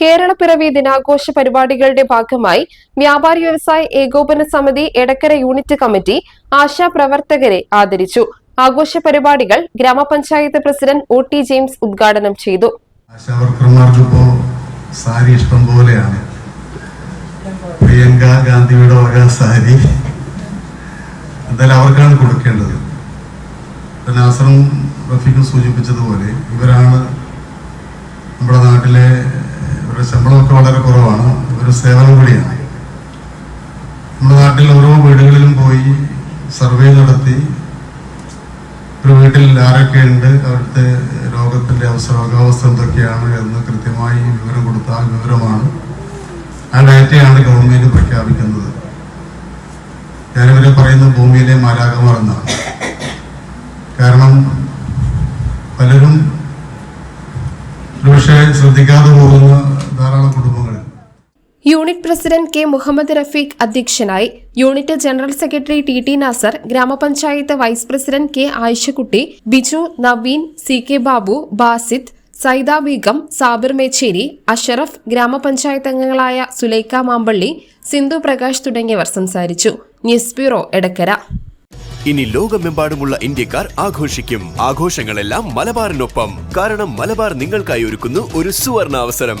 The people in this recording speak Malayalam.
Keralappiravi ദിനാഘോഷ പരിപാടികളുടെ ഭാഗമായി വ്യാപാരി വ്യവസായ ഏകോപന സമിതി എടക്കര യൂണിറ്റ് കമ്മിറ്റി ആശാ പ്രവർത്തകരെ ആദരിച്ചു. ആഘോഷ പരിപാടികൾ ഗ്രാമപഞ്ചായത്ത് പ്രസിഡന്റ് ഒ ടി ജെയിംസ് ഉദ്ഘാടനം ചെയ്തു. സാരി ഇഷ്ടം പോലെയാണ്. ഗാന്ധിയുടെ അവർക്കാണ് കൊടുക്കേണ്ടത്. സൂചിപ്പിച്ചതുപോലെ ഇവരാണ് നമ്മുടെ നാട്ടിലെ സേവനം കൂടിയാണ്. നമ്മുടെ നാട്ടിൽ ഓരോ വീടുകളിലും പോയി സർവേ നടത്തി ഒരു വീട്ടിൽ ആരൊക്കെ ഉണ്ട് അവിടുത്തെ രോഗത്തിന്റെ അവസ്ഥ രോഗാവസ്ഥ എന്തൊക്കെയാണ് എന്ന് കൃത്യമായി വിവരം കൊടുത്താൽ വിവരമാണ് ആ ഡാറ്റയാണ് ഗവൺമെന്റ് പ്രഖ്യാപിക്കുന്നത്. ഞാനിവരെ പറയുന്ന ഭൂമിയിലെ മാലാകമാർ കാരണം പലരും ഒരുപക്ഷെ ശ്രദ്ധിക്കാതെ പോകുന്ന ധാരാളം കുടുംബങ്ങൾ unit president K Muhammad Rafeeq അധ്യക്ഷനായി unit general secretary T T Nasar ഗ്രാമപഞ്ചായത്ത് vice president K Ayishakutty Biju Naveen C K Babu Basid Saida Beegum Sabir Mecheri Ashraf ഗ്രാമപഞ്ചായത്ത് അംഗങ്ങളായ സുലൈക്ക മാമ്പള്ളി സിന്ധു പ്രകാശ് തുടങ്ങിയവർ സംസാരിച്ചു. News bureau Edakkara. ഇനി ലോകമെമ്പാടുമുള്ള ഇന്ത്യക്കാർ ആഘോഷിക്കും. ആഘോഷങ്ങളെല്ലാം മലബാറിനൊപ്പം. കാരണം മലബാർ നിങ്ങൾക്കായി ഒരുക്കുന്നു ഒരു സുവർണ അവസരം